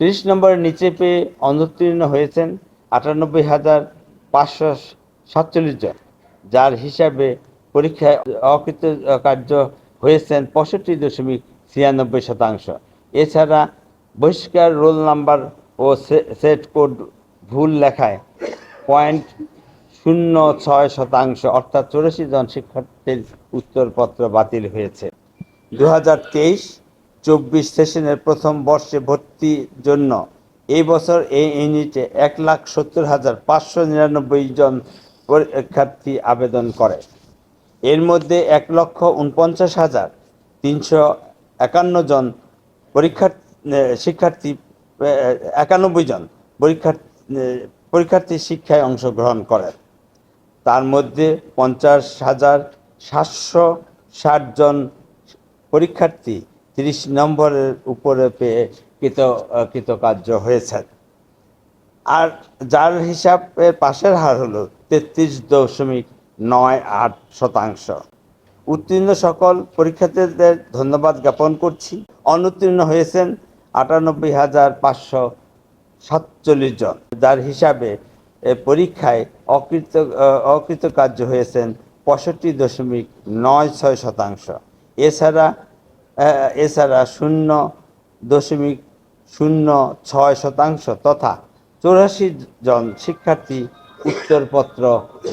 তিরিশ নম্বরের নিচে পেয়ে অনুত্তীর্ণ হয়েছেন আটানব্বই হাজার পাঁচশো সাতচল্লিশ জন, যার হিসাবে পরীক্ষায় অকৃত কার্য হয়েছেন পঁয়ষট্টি দশমিক ছিয়ানব্বই শতাংশ। এছাড়া বহিষ্কার রোল নাম্বার ও সেট কোড ভুল লেখায় পয়েন্ট শূন্য ছয় শতাংশ, অর্থাৎ চৌরাশি জন শিক্ষার্থীর উত্তরপত্র বাতিল হয়েছে। দু হাজার তেইশ চব্বিশ সেশনের প্রথম বর্ষে ভর্তির জন্য। এই বছর এই ইউনিটে এক লাখ সত্তর হাজার পাঁচশো নিরানব্বই জন পরীক্ষার্থী আবেদন করে। এর মধ্যে এক লক্ষ উনপঞ্চাশ হাজার তিনশো একান্ন জন পরীক্ষার্থী শিক্ষার্থী একানব্বই জন পরীক্ষার্থী পরীক্ষার্থী শিক্ষায় অংশগ্রহণ করেন। তার মধ্যে পঞ্চাশ হাজার সাতশো ষাট জন পরীক্ষার্থী তিরিশ নম্বরের উপরে পেয়ে কৃত কৃতকার্য হয়েছেন। আর যার হিসাবে পাশের হার হলো তেত্রিশ দশমিক নয় আট শতাংশ। উত্তীর্ণ সকল পরীক্ষার্থীদের ধন্যবাদ জ্ঞাপন করছি। অনুত্তীর্ণ হয়েছেন আটানব্বই হাজার পাঁচশো সাতচল্লিশ জন। যার হিসাবে পরীক্ষায় অকৃত অকৃতকার্য হয়েছেন পঁয়ষট্টি দশমিক নয় ছয় শতাংশ। এছাড়া এছাড়া শূন্য দশমিক শূন্য ছয় শতাংশ তথা চৌরাশি জন শিক্ষার্থী উত্তরপত্র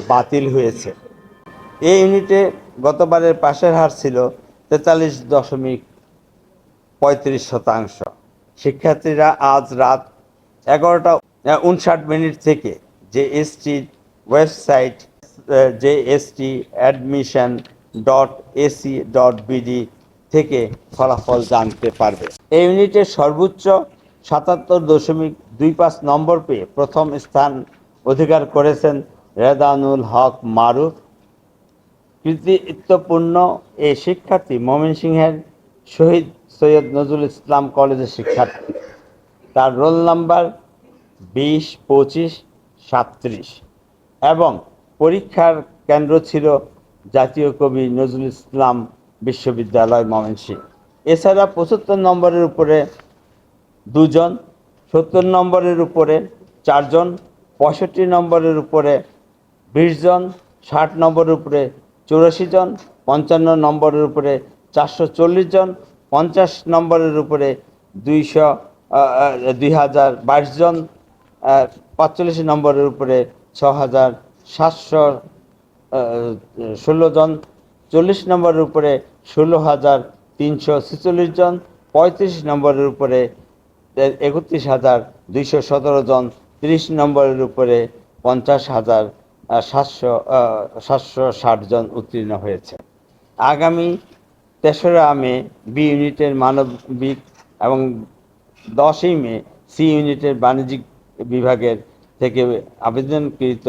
বাতিল হয়েছে। এই ইউনিটে গতবারের পাশের হার ছিল তেতাল্লিশ দশমিক পঁয়ত্রিশ শতাংশ। শিক্ষার্থীরা আজ রাত এগারোটা উনষাট মিনিট থেকে যে এসটি ওয়েবসাইট যে ST admission dot AC dot BD থেকে ফলাফল জানতে পারবে। এই ইউনিটে সর্বোচ্চ সাতাত্তর দশমিক দুই পাঁচ নম্বর পেয়ে প্রথম স্থান অধিকার করেছেন রেদানুল হক মারুফ। কৃতিত্বপূর্ণ এই শিক্ষার্থী ময়মনসিংহের শহীদ সৈয়দ নজরুল ইসলাম কলেজের শিক্ষার্থী। তার রোল নাম্বার বিশ, পঁচিশ, সাতত্রিশ এবং পরীক্ষার কেন্দ্র ছিল জাতীয় কবি নজরুল ইসলাম বিশ্ববিদ্যালয় ময়মনসিংহ। এছাড়া পঁচাত্তর নম্বরের উপরে দুজন, সত্তর নম্বরের উপরে চারজন, পঁয়ষট্টি নম্বরের উপরে বিশ জন, ষাট নম্বরের উপরে চৌরাশি জন, পঞ্চান্ন নম্বরের উপরে চারশো চল্লিশ জন, পঞ্চাশ নম্বরের উপরে দুইশো দুই হাজার বাইশ জন পাঁচচল্লিশ নম্বরের উপরে ছ হাজার সাতশো ষোলো জন চল্লিশ নম্বরের উপরে ষোলো হাজার তিনশো ছেচল্লিশ জন, পঁয়ত্রিশ নম্বরের উপরে একত্রিশ হাজার দুইশো সতেরো জন, তিরিশ নম্বরের উপরে পঞ্চাশ হাজার সাতশো সাতশো ষাট জন উত্তীর্ণ হয়েছে। আগামী তেসরা মে বি ইউনিটের মানবিক এবং দশই মে সি ইউনিটের বাণিজ্যিক বিভাগের থেকে আবেদনকৃত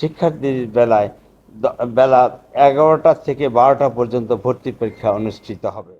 শিক্ষার্থীর বেলায় বেলা এগারোটা থেকে বারোটা পর্যন্ত ভর্তি পরীক্ষা অনুষ্ঠিত হবে।